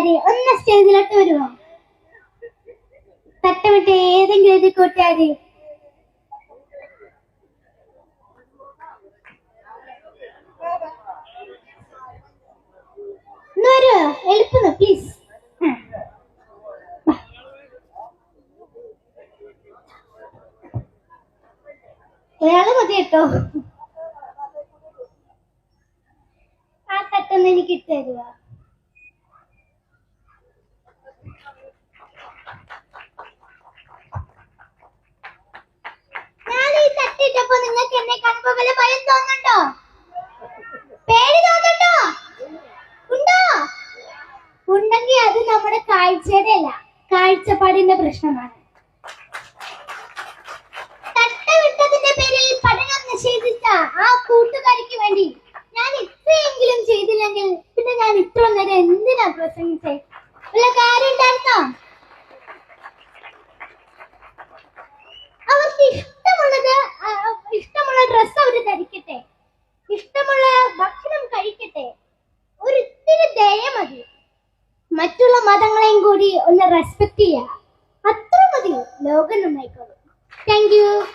കൂട്ടുകാരി ഒന്ന് സ്റ്റേജിലോട്ട് വരുമോ? തട്ടമിട്ട് ഏതെങ്കിലും ഒരു കൂട്ടുകാരി. ഒന്ന് പ്ലീസ് ഒരാൾ മതി കേട്ടോ. ആ തട്ടൊന്ന് എനിക്ക് ഇട്ടു തരുക എന്നെ കണ്ടപ്പോ വല്ല ഭയം തോന്നുന്നുണ്ടോ? പേടി തോന്നുന്നുണ്ടോ? ഉണ്ടോ? ഉണ്ടെങ്കിൽ അത് നമ്മുടെ കാഴ്ചയുടെ അല്ല കാഴ്ചപ്പാടിന്റെ പ്രശ്നമാണ്. തട്ടവിട്ടതിന്റെ പേരിൽ പഠനം നിഷേധിച്ച ആ കൂട്ടുകാരിക്ക് വേണ്ടി ഞാൻ ഇത്രയെങ്കിലും ചെയ്തില്ലെങ്കിൽ പിന്നെ ഞാൻ ഇത്ര നേരം എന്തിനാ പ്രസംഗിച്ചേ? വല്ല കാര്യം ഉണ്ടായിരുന്നോ? മറ്റുള്ള മതങ്ങളെയും കൂടി ഒന്ന് റെസ്പെക്ട് ചെയ്യുക. അത്ര മതി. ലോകം നന്നായിക്കോളും. താങ്ക്